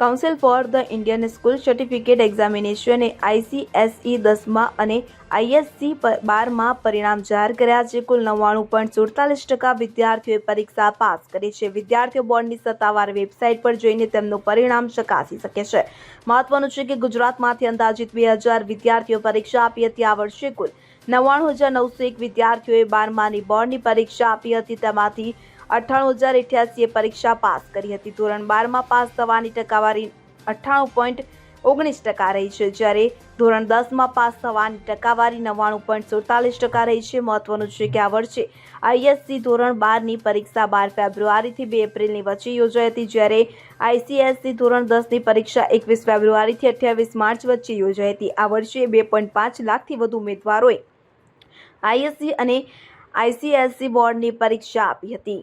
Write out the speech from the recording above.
Council for the Indian school certificate એક્ઝામિનેશને ICSE દસમા અને ISC બારમાં પરિણામ જાહેર કર્યા છે. કુલ નવ્વાણું પોઈન્ટ સુડતાલીસ ટકા વિદ્યાર્થીઓએ પરીક્ષા પાસ કરી છે. વિદ્યાર્થીઓ બોર્ડની સત્તાવાર વેબસાઇટ પર જઈને તેમનું પરિણામ ચકાસી શકે છે. મહત્વનું છે કે ગુજરાતમાંથી અંદાજિત બે હજાર વિદ્યાર્થીઓ પરીક્ષા આપી હતી આ વર્ષે કુલ નવ્વાણું હજાર નવસો એક વિદ્યાર્થીઓએ બારમાની બોર્ડની પરીક્ષા આપી હતી. તેમાંથી અઠ્ઠાણું હજાર અઠ્યાસીએ પરીક્ષા પાસ કરી હતી. ધોરણ બારમાં પાસ થવાની ટકાવારી અઠ્ઠાણું પોઈન્ટ ઓગણીસ ટકા રહી છે. જ્યારે ધોરણ દસમાં પાસ થવાની ટકાવારી નવ્વાણું પોઈન્ટ સુડતાલીસ ટકા રહી છે. મહત્વનું છે કે આ વર્ષે આઈએસસી ધોરણ બારની પરીક્ષા બાર ફેબ્રુઆરીથી બે એપ્રિલની વચ્ચે યોજાઈ હતી. જ્યારે આઈસીએસસી ધોરણ દસની પરીક્ષા એકવીસ ફેબ્રુઆરીથી અઠ્યાવીસ માર્ચ વચ્ચે યોજાઈ હતી. આ વર્ષે બે પોઈન્ટ પાંચ લાખથી વધુ ઉમેદવારોએ આઈએસસી અને આઈસીએસસી બોર્ડની પરીક્ષા આપી હતી.